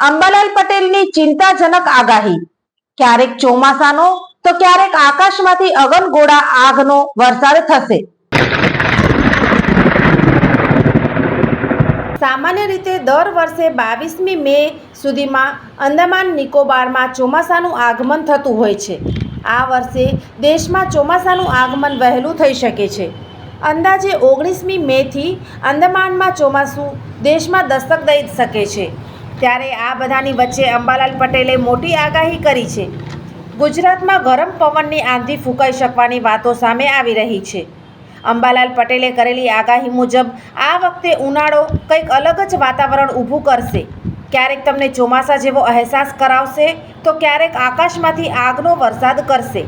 Ambalal પટેલની ચિંતાજનક આગાહી. ક્યારેક ચોમાસાનો, તો ક્યારેક આકાશમાંથી અગનગોળા આગનો વરસાદ થશે. સામાન્ય રીતે દર વર્ષે બાવીસમી મે સુધીમાં અંદમાન નિકોબારમાં ચોમાસાનું આગમન થતું હોય છે. આ વર્ષે દેશમાં ચોમાસાનું આગમન વહેલું થઈ શકે છે. અંદાજે ઓગણીસમી મેથી અંદમાનમાં ચોમાસું દેશમાં દસ્તક દઈ શકે છે. ત્યારે આ બધાની વચ્ચે અંબાલાલ પટેલે મોટી આગાહી કરી છે. ગુજરાતમાં ગરમ પવનની આંધી ફૂંકાઈ શકવાની વાતો સામે આવી રહી છે. અંબાલાલ પટેલે કરેલી આગાહી મુજબ આ વખતે ઉનાળો કંઈક અલગ જ વાતાવરણ ઊભું કરશે. ક્યારેક તમને ચોમાસા જેવો અહેસાસ કરાવશે તો ક્યારેક આકાશમાંથી આગનો વરસાદ કરશે.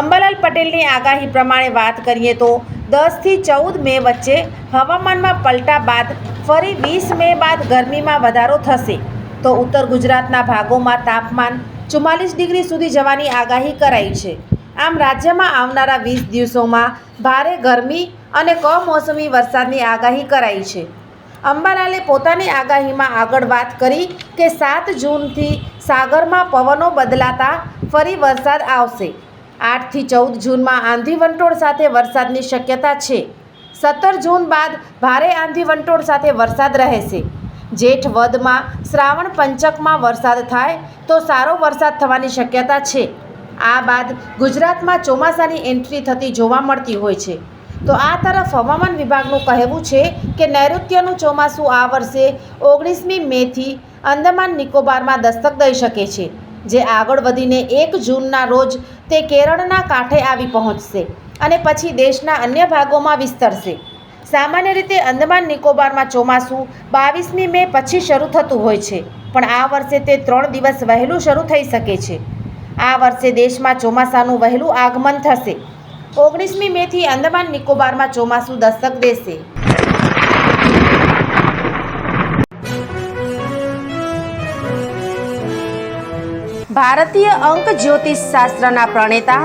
અંબાલાલ પટેલની આગાહી પ્રમાણે વાત કરીએ તો દસથી ચૌદ મે વચ્ચે હવામાનમાં પલટા બાદ ફરી વીસ મે બાદ ગરમીમાં વધારો થશે. તો ઉત્તર ગુજરાતના ભાગોમાં તાપમાન ચુમ્માલીસ ડિગ્રી સુધી જવાની આગાહી કરાઈ છે. આમ રાજ્યમાં આવનારા વીસ દિવસોમાં ભારે ગરમી અને કમોસમી વરસાદની આગાહી કરાઈ છે. અંબાલાલે પોતાની આગાહીમાં આગળ વાત કરી કે સાત જૂનથી સાગરમાં પવનો બદલાતા ફરી વરસાદ આવશે. આઠથી ચૌદ જૂનમાં આંધી વંટોળ સાથે વરસાદની શક્યતા છે. સત્તર જૂન બાદ ભારે આંધી વંટોળ સાથે વરસાદ રહેશે જેઠ વધમાં શ્રાવણ પંચકમાં વરસાદ થાય તો સારો વરસાદ થવાની શક્યતા છે. આ બાદ ગુજરાતમાં ચોમાસાની એન્ટ્રી થતી જોવા મળતી હોય છે. તો આ તરફ હવામાન વિભાગનું કહેવું છે કે નૈઋત્યનું ચોમાસું આ વર્ષે ઓગણીસમી મેથી અંદમાન નિકોબારમાં દસ્તક દઈ શકે છે. જે આગળ વધીને એક જૂનના રોજ તે કેરળના કાંઠે આવી પહોંચશે. અને પછી દેશના અન્ય ભાગોમાં વિસ્તરશે. સામાન્ય રીતે અંદમાન નિકોબારમાં ચોમાસું બાવીસમી મે પછી શરૂ થતું હોય છે, પણ આ વર્ષે તે ત્રણ દિવસ વહેલું શરૂ થઈ શકે છે. આ વર્ષે દેશમાં ચોમાસાનું વહેલું આગમન થશે. ઓગણીસમી મેથી અંદમાન નિકોબારમાં ચોમાસું દસ્તક દેશે. ભારતીય અંક જ્યોતિષ શાસ્ત્રના પ્રણેતા